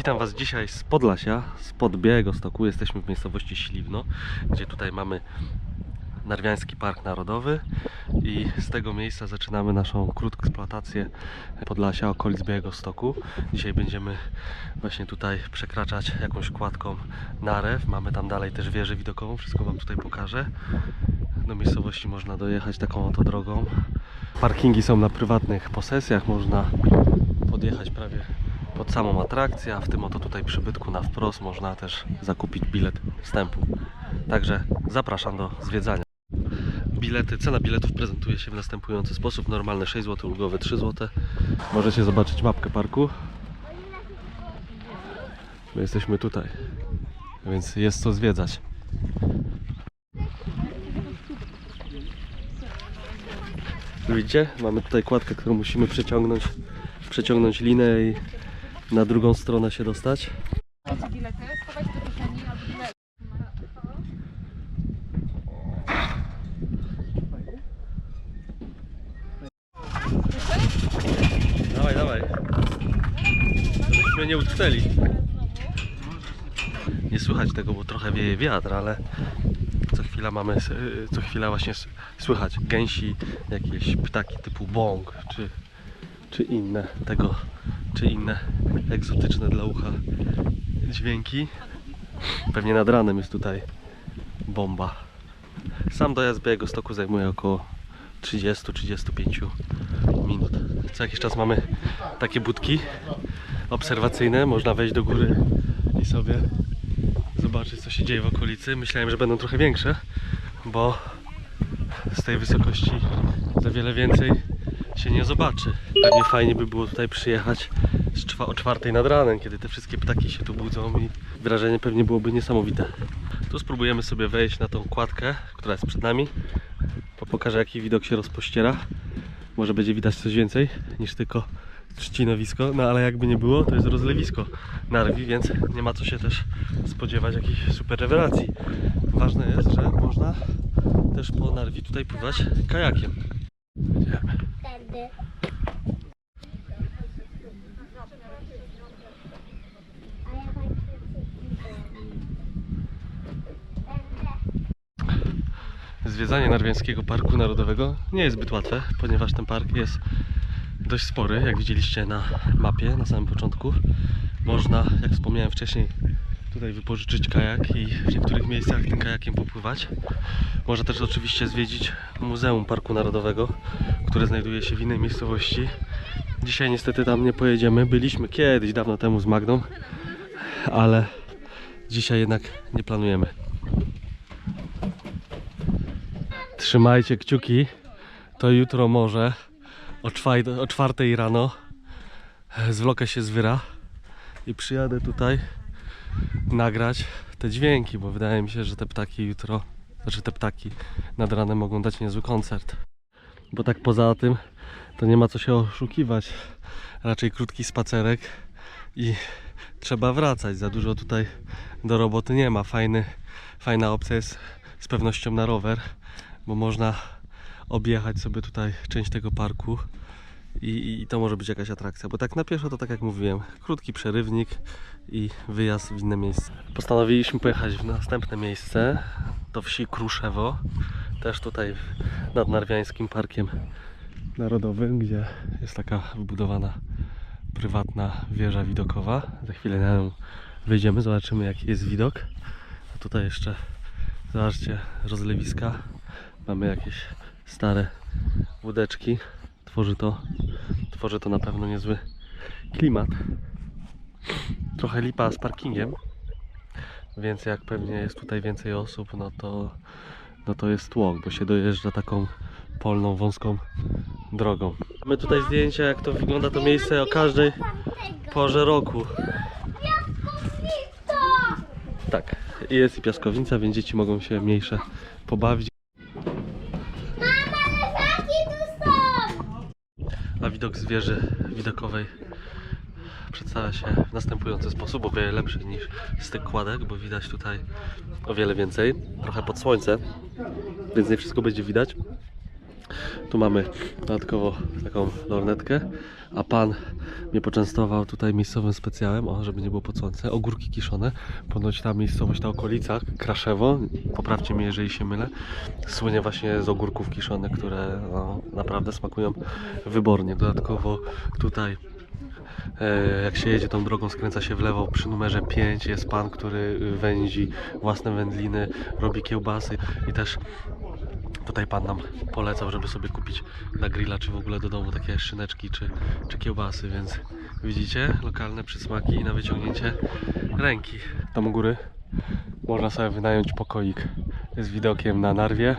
Witam Was dzisiaj z Podlasia, spod Białego Stoku. Jesteśmy w miejscowości Śliwno, gdzie tutaj mamy Narwiański Park Narodowy i z tego miejsca zaczynamy naszą krótką eksploatację Podlasia, okolic Białego Stoku. Dzisiaj będziemy właśnie tutaj przekraczać jakąś kładką Narew. Mamy tam dalej też wieżę widokową, wszystko Wam tutaj pokażę. Do miejscowości można dojechać taką oto drogą. Parkingi są na prywatnych posesjach, można podjechać prawie pod samą atrakcję, a w tym oto tutaj przybytku na wprost można też zakupić bilet wstępu. Także zapraszam do zwiedzania. Bilety, cena biletów prezentuje się w następujący sposób. Normalne 6 zł, ulgowe 3 zł. Możecie zobaczyć mapkę parku. My jesteśmy tutaj, więc jest co zwiedzać. Widzicie? Mamy tutaj kładkę, którą musimy przeciągnąć, przeciągnąć linę i na drugą stronę się dostać. Dawaj, dawaj. Żebyśmy nie utknęli. Nie słychać tego, bo trochę wieje wiatr, ale co chwila mamy, co chwila właśnie słychać gęsi, jakieś ptaki typu bąk, czy, czy inne tego, czy inne egzotyczne dla ucha dźwięki. Pewnie nad ranem jest tutaj bomba. Sam dojazd Białego Stoku zajmuje około 30-35 minut. Co jakiś czas mamy takie budki obserwacyjne. Można wejść do góry i sobie zobaczyć, co się dzieje w okolicy. Myślałem, że będą trochę większe, bo z tej wysokości za wiele więcej się nie zobaczy. Pewnie fajnie by było tutaj przyjechać o czwartej nad ranem, kiedy te wszystkie ptaki się tu budzą i wrażenie pewnie byłoby niesamowite. Tu spróbujemy sobie wejść na tą kładkę, która jest przed nami. Po- Pokażę jaki widok się rozpościera. Może będzie widać coś więcej niż tylko trzcinowisko, no ale jakby nie było, to jest rozlewisko Narwi, więc nie ma co się też spodziewać jakichś super rewelacji. Ważne jest, że można też po Narwi tutaj pływać kajakiem. Tak Zwiedzanie Narwiańskiego Parku Narodowego nie jest zbyt łatwe, ponieważ ten park jest dość spory, jak widzieliście na mapie na samym początku. Można, jak wspomniałem wcześniej, tutaj wypożyczyć kajak i w niektórych miejscach tym kajakiem popływać. Można też oczywiście zwiedzić Muzeum Parku Narodowego, które znajduje się w innej miejscowości. Dzisiaj niestety tam nie pojedziemy. Byliśmy kiedyś, dawno temu z Magdą, ale dzisiaj jednak nie planujemy. Trzymajcie kciuki. To jutro może o, czwaj- o czwartej rano zwlokę się z wyra i przyjadę tutaj nagrać te dźwięki, bo wydaje mi się, że te ptaki jutro, znaczy te ptaki nad ranem mogą dać niezły koncert. Bo tak poza tym to nie ma co się oszukiwać. Raczej krótki spacerek i trzeba wracać. Za dużo tutaj do roboty nie ma. Fajny, fajna opcja jest z pewnością na rower, bo można objechać sobie tutaj część tego parku i, i to może być jakaś atrakcja, bo tak na pieszo to tak jak mówiłem, krótki przerywnik i wyjazd w inne miejsce. Postanowiliśmy pojechać w następne miejsce, do wsi Kruszewo, też tutaj nad Narwiańskim Parkiem Narodowym, gdzie jest taka wybudowana prywatna wieża widokowa. Za chwilę na nią wyjdziemy, zobaczymy jaki jest widok. A tutaj jeszcze, zobaczcie, rozlewiska. Mamy jakieś stare łódeczki. Tworzy to, tworzy to na pewno niezły klimat. Trochę lipa z parkingiem, więc jak pewnie jest tutaj więcej osób, no to, no to jest tłok, bo się dojeżdża taką polną, wąską drogą. Mamy tutaj zdjęcia, jak to wygląda to miejsce o każdej porze roku. Tak, jest i piaskownica, więc dzieci mogą się mniejsze pobawić. Wieży widokowej przedstawia się w następujący sposób, o wiele lepszy niż z tych kładek, bo widać tutaj o wiele więcej, trochę pod słońce, więc nie wszystko będzie widać. Tu mamy dodatkowo taką lornetkę, a pan mnie poczęstował tutaj miejscowym specjałem, o, żeby nie było słońce, ogórki kiszone. Ponoć ta miejscowość, ta okolica, Kraszewo, poprawcie mnie jeżeli się mylę, słynie właśnie z ogórków kiszonych, które no, naprawdę smakują wybornie. Dodatkowo tutaj E, jak się jedzie tą drogą, skręca się w lewo przy numerze 5 jest pan, który wędzi własne wędliny, robi kiełbasy i też tutaj pan nam polecał, żeby sobie kupić na grilla czy w ogóle do domu takie szyneczki czy, czy kiełbasy, więc widzicie, lokalne przysmaki na wyciągnięcie ręki. Tam u góry można sobie wynająć pokoik z widokiem na Narwie.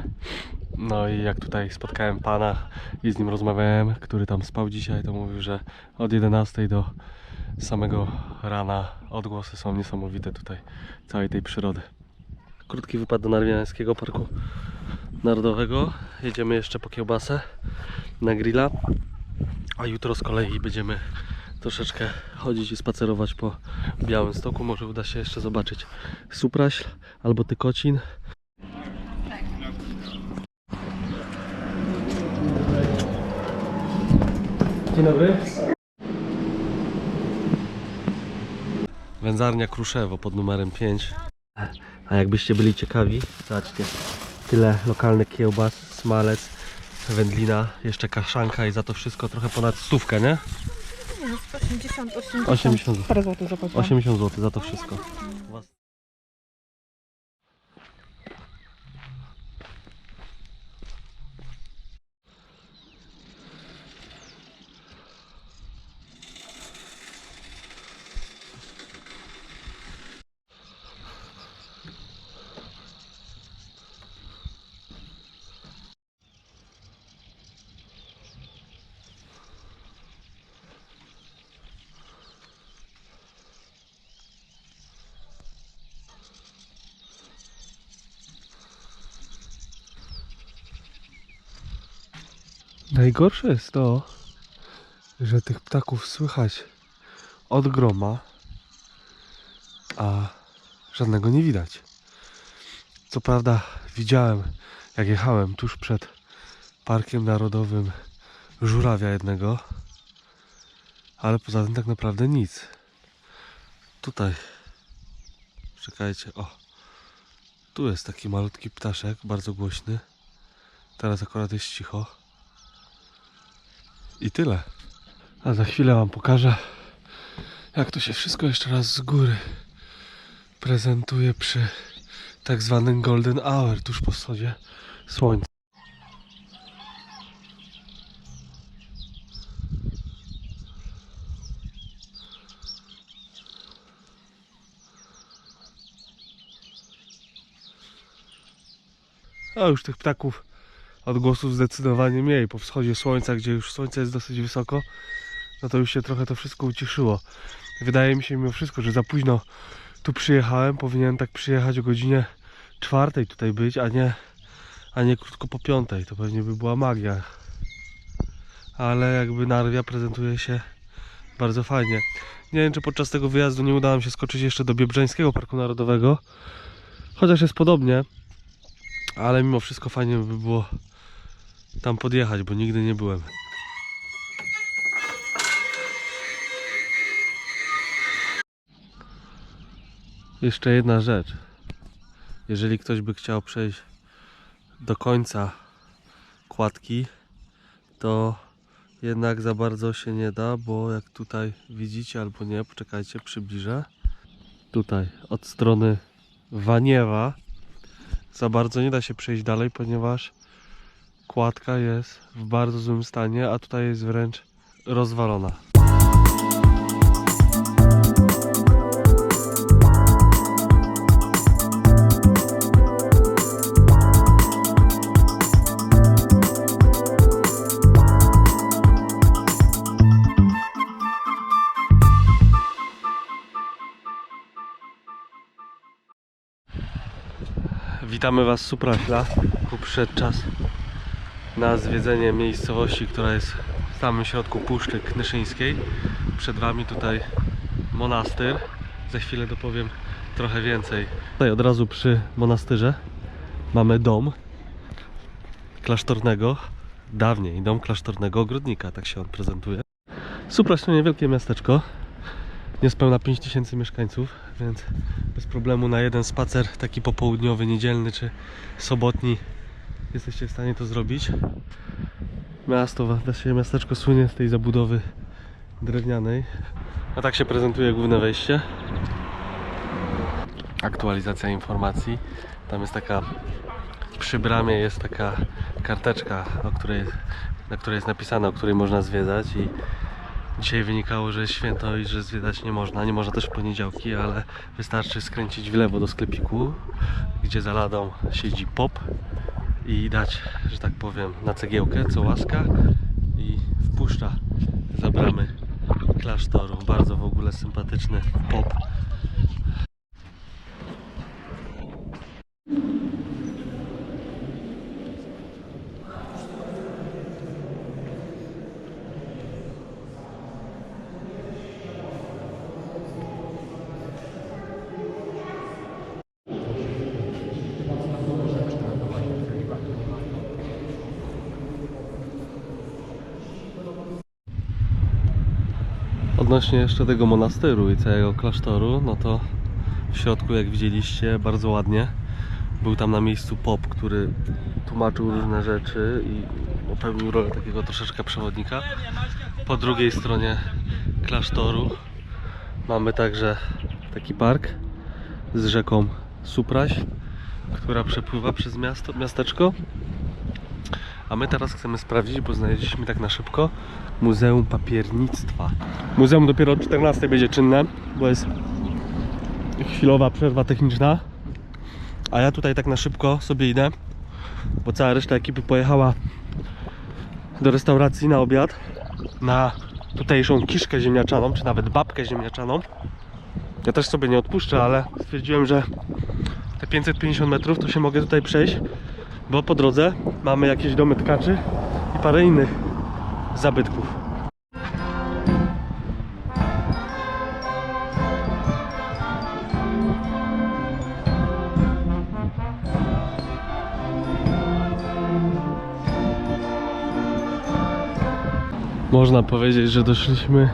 No i jak tutaj spotkałem pana i z nim rozmawiałem, który tam spał dzisiaj, to mówił, że od 11 do samego rana odgłosy są niesamowite tutaj całej tej przyrody. Krótki wypad do Narwiańskiego Parku Narodowego. Jedziemy jeszcze po kiełbasę na grilla, a jutro z kolei będziemy troszeczkę chodzić i spacerować po Białym Stoku. Może uda się jeszcze zobaczyć Supraśl albo Tykocin. Dzień dobry. Wędzarnia Kruszewo pod numerem 5. A jakbyście byli ciekawi, zobaczcie, tyle lokalnych kiełbas, smalec, wędlina, jeszcze kaszanka i za to wszystko trochę ponad stówkę, nie? 80, 80. 80 zł. Parę złotych zapłaciłam. 80 zł za to wszystko. Najgorsze jest to, że tych ptaków słychać od groma, a żadnego nie widać. Co prawda widziałem, jak jechałem tuż przed Parkiem Narodowym żurawia jednego, ale poza tym tak naprawdę nic. Tutaj, czekajcie, o, tu jest taki malutki ptaszek, bardzo głośny. Teraz akurat jest cicho. I tyle. A za chwilę Wam pokażę, jak to się wszystko jeszcze raz z góry prezentuje przy tak zwanym Golden Hour, tuż po wschodzie słońca. A już tych ptaków odgłosów zdecydowanie mniej. Po wschodzie słońca, gdzie już słońce jest dosyć wysoko, no to już się trochę to wszystko uciszyło. Wydaje mi się mimo wszystko, że za późno tu przyjechałem. Powinienem tak przyjechać o godzinie czwartej tutaj być, a nie, a nie krótko po piątej. To pewnie by była magia. Ale jakby Narwia prezentuje się bardzo fajnie. Nie wiem, czy podczas tego wyjazdu nie udało mi się skoczyć jeszcze do Biebrzańskiego Parku Narodowego. Chociaż jest podobnie. Ale mimo wszystko fajnie by było tam podjechać, bo nigdy nie byłem. Jeszcze jedna rzecz. Jeżeli ktoś by chciał przejść do końca kładki, to jednak za bardzo się nie da, bo jak tutaj widzicie albo nie, poczekajcie, przybliżę. Tutaj od strony Waniewa za bardzo nie da się przejść dalej, ponieważ kładka jest w bardzo złym stanie, a tutaj jest wręcz rozwalona. Witamy Was z Supraśla. Przyszedł czas na zwiedzenie miejscowości, która jest w samym środku Puszczy Knyszyńskiej. Przed Wami tutaj monastyr. Za chwilę dopowiem trochę więcej. Tutaj od razu przy monastyrze mamy dom klasztornego. dawniej dom klasztornego ogrodnika, tak się on prezentuje. Supraś to niewielkie miasteczko, niespełna 5000 mieszkańców, więc bez problemu na jeden spacer, taki popołudniowy, niedzielny czy sobotni jesteście w stanie to zrobić. Miasto, właściwie miasteczko słynie z tej zabudowy drewnianej. A tak się prezentuje główne wejście. Aktualizacja informacji. Tam jest taka przy bramie jest taka karteczka, o której, na której jest napisane, o której można zwiedzać i dzisiaj wynikało, że jest święto i że zwiedzać nie można. Nie można też w poniedziałki, ale wystarczy skręcić w lewo do sklepiku, gdzie za ladą siedzi pop i dać, że tak powiem, na cegiełkę, co łaska i wpuszcza za bramy klasztoru. Bardzo w ogóle sympatyczny pop. Odnośnie jeszcze tego monasteru i całego klasztoru, no to w środku, jak widzieliście, bardzo ładnie. Był tam na miejscu pop, który tłumaczył różne rzeczy i pełnił rolę takiego troszeczkę przewodnika. Po drugiej stronie klasztoru mamy także taki park z rzeką Supraś, która przepływa przez miasto, miasteczko. A my teraz chcemy sprawdzić, bo znaleźliśmy tak na szybko Muzeum Papiernictwa. Muzeum dopiero o 14 będzie czynne, bo jest chwilowa przerwa techniczna. A ja tutaj tak na szybko sobie idę, bo cała reszta ekipy pojechała do restauracji na obiad na tutejszą kiszkę ziemniaczaną, czy nawet babkę ziemniaczaną. Ja też sobie nie odpuszczę, ale stwierdziłem, że te 550 metrów to się mogę tutaj przejść, bo po drodze mamy jakieś domy tkaczy i parę innych zabytków. Można powiedzieć, że doszliśmy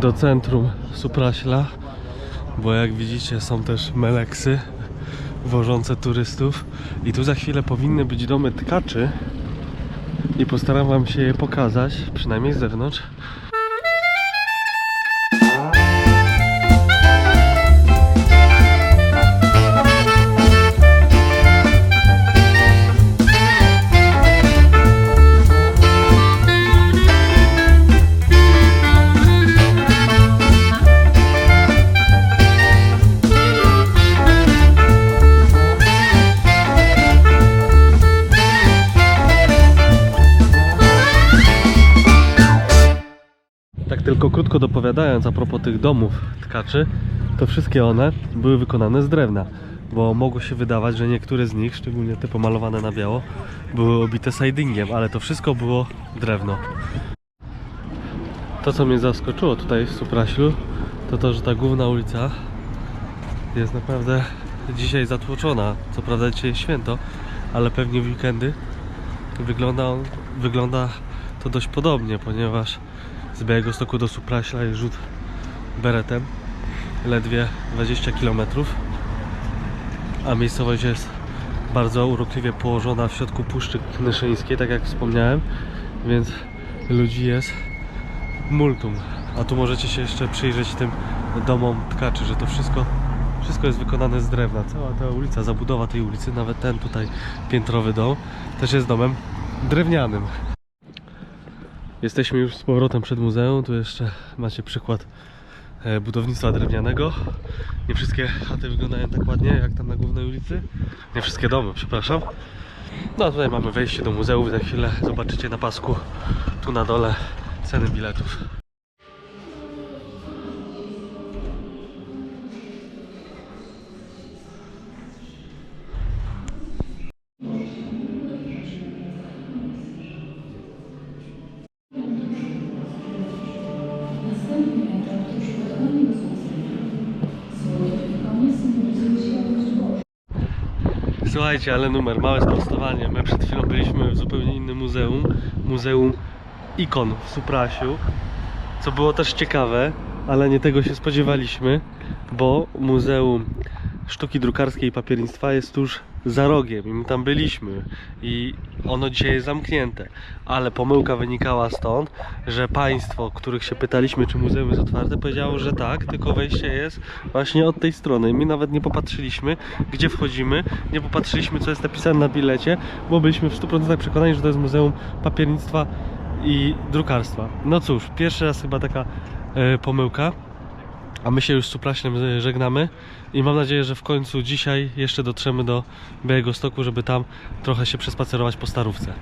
do centrum Supraśla, bo jak widzicie są też meleksy wożące turystów i tu za chwilę powinny być domy tkaczy i postaram wam się je pokazać, przynajmniej z zewnątrz. Tak tylko krótko dopowiadając a propos tych domów tkaczy, to wszystkie one były wykonane z drewna, bo mogło się wydawać, że niektóre z nich, szczególnie te pomalowane na biało, były obite sidingiem, ale to wszystko było drewno. To co mnie zaskoczyło tutaj w Supraślu, to to, że ta główna ulica jest naprawdę dzisiaj zatłoczona. Co prawda dzisiaj jest święto, ale pewnie w weekendy wygląda, wygląda to dość podobnie, ponieważ z Białego Stoku do Supraśla jest rzut beretem. Ledwie 20 km a miejscowość jest bardzo urokliwie położona w środku Puszczy Knyszyńskiej, tak jak wspomniałem. Więc ludzi jest multum. A tu możecie się jeszcze przyjrzeć tym domom tkaczy, że to wszystko wszystko jest wykonane z drewna. Cała ta ulica, zabudowa tej ulicy, nawet ten tutaj piętrowy dom też jest domem drewnianym Jesteśmy już z powrotem przed muzeum. Tu jeszcze macie przykład e, budownictwa drewnianego. Nie wszystkie chaty wyglądają tak ładnie jak tam na głównej ulicy. Nie wszystkie domy, przepraszam. No a tutaj mamy wejście do muzeum. Za chwilę zobaczycie na pasku tu na dole ceny biletów. Słuchajcie, ale numer, małe sprostowanie. My przed chwilą byliśmy w zupełnie innym muzeum. Muzeum Ikon w Suprasiu. Co było też ciekawe, ale nie tego się spodziewaliśmy, bo Muzeum Sztuki Drukarskiej i Papiernictwa jest tuż za rogiem i my tam byliśmy i ono dzisiaj jest zamknięte, ale pomyłka wynikała stąd, że państwo, których się pytaliśmy, czy muzeum jest otwarte, powiedziało, że tak, tylko wejście jest właśnie od tej strony. My nawet nie popatrzyliśmy, gdzie wchodzimy, nie popatrzyliśmy, co jest napisane na bilecie, bo byliśmy w 100% przekonani, że to jest Muzeum Papiernictwa i Drukarstwa. No cóż, pierwszy raz chyba taka e, pomyłka. A my się już z Suprasiem e, żegnamy i mam nadzieję, że w końcu dzisiaj jeszcze dotrzemy do Białego Stoku, żeby tam trochę się przespacerować po Starówce.